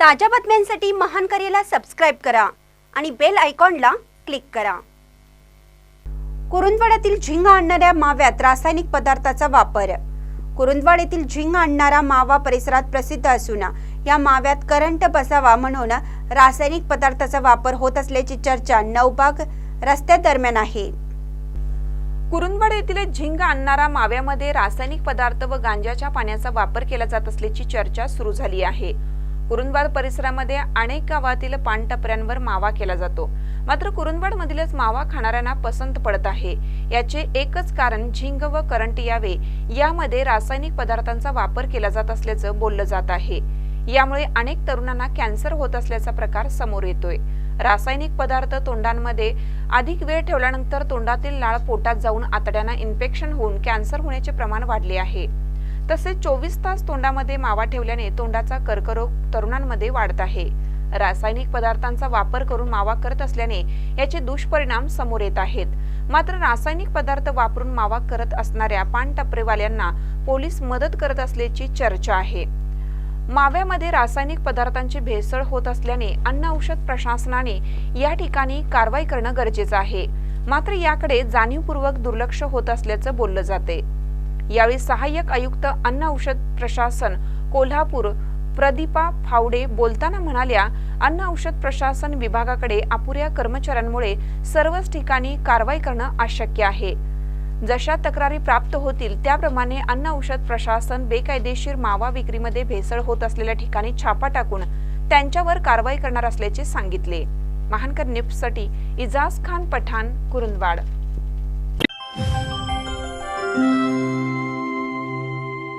ताज्या बातम्यांसाठी महान करेला सबस्क्राईब करा आणि बेल आयकॉनला क्लिक करा. कुरुंदवाड्यातील झिंग आणणाऱ्या माव्यात रासायनिक पदार्थाचा वापर. कुरुंदवाड येथील झिंग आणणारा मावा परिसरात प्रसिद्ध असून या माव्यात करंट बसावा म्हणून रासायनिक पदार्थाचा वापर होत असल्याची चर्चा नवबाग रस्त्यादरम्यान आहे. कुरुंदवाड येथील झिंग आणणारा माव्यामध्ये रासायनिक पदार्थ व गांजाच्या पाण्याचा वापर केला जात असल्याची चर्चा सुरू झाली आहे. कुरुंदवाड परिसरामध्ये अनेक गावातील पानटपऱ्यांवर मावा केला जातो. मात्र कुरुंदवाड मधीलच मावा खाणाऱ्यांना पसंत पडत आहे. याचे एकच कारण झिंग व करंट यावे. यामध्ये रासायनिक पदार्थांचा वापर केला जात असल्याचं बोललं जात आहे. यामुळे अनेक तरुणांना कॅन्सर होत असल्याचा प्रकार समोर येतोय. रासायनिक पदार्थ तोंडांमध्ये अधिक वेळ ठेवल्यानंतर तोंडातील लाळ पोटात जाऊन आतड्यांना इन्फेक्शन होऊन कॅन्सर होण्याचे प्रमाण वाढले आहे. तसेच चोवीस तास तोंडामध्ये मावा ठेवल्याने तोंडाचा कर्करोग तरुणांमध्ये वाढत आहे. रासायनिक पदार्थांचा वापर करून मावा करत असल्याने याचे दुष्परिणाम समोर येत आहेत. मात्र रासायनिक पदार्थ वापरून मावा करत असणाऱ्या पानटपरेवाल्यांना पोलीस मदत करत असल्याची चर्चा आहे. माव्यामध्ये रासायनिक पदार्थांची भेसळ होत असल्याने अन्न औषध प्रशासनाने या ठिकाणी कारवाई करणं गरजेचं आहे. मात्र याकडे जाणीवपूर्वक दुर्लक्ष होत असल्याचं बोललं जाते यावेळी सहाय्यक आयुक्त अन्न औषध प्रशासन कोल्हापूर प्रदीपा फावडे बोलताना म्हणाल्या अन्न औषध प्रशासन विभागाकडे अपुऱ्या कर्मचाऱ्यांमुळे सर्वच ठिकाणी कारवाई करणं अशक्य आहे. जशा तक्रारी प्राप्त होतील त्याप्रमाणे अन्न औषध प्रशासन बेकायदेशीर मावा विक्रीमध्ये भेसळ होत असलेल्या ठिकाणी छापा टाकून त्यांच्यावर कारवाई करणार असल्याचे सांगितले. महानकर निप्ससाठी इजाज खान पठाण कुरुंदवाड.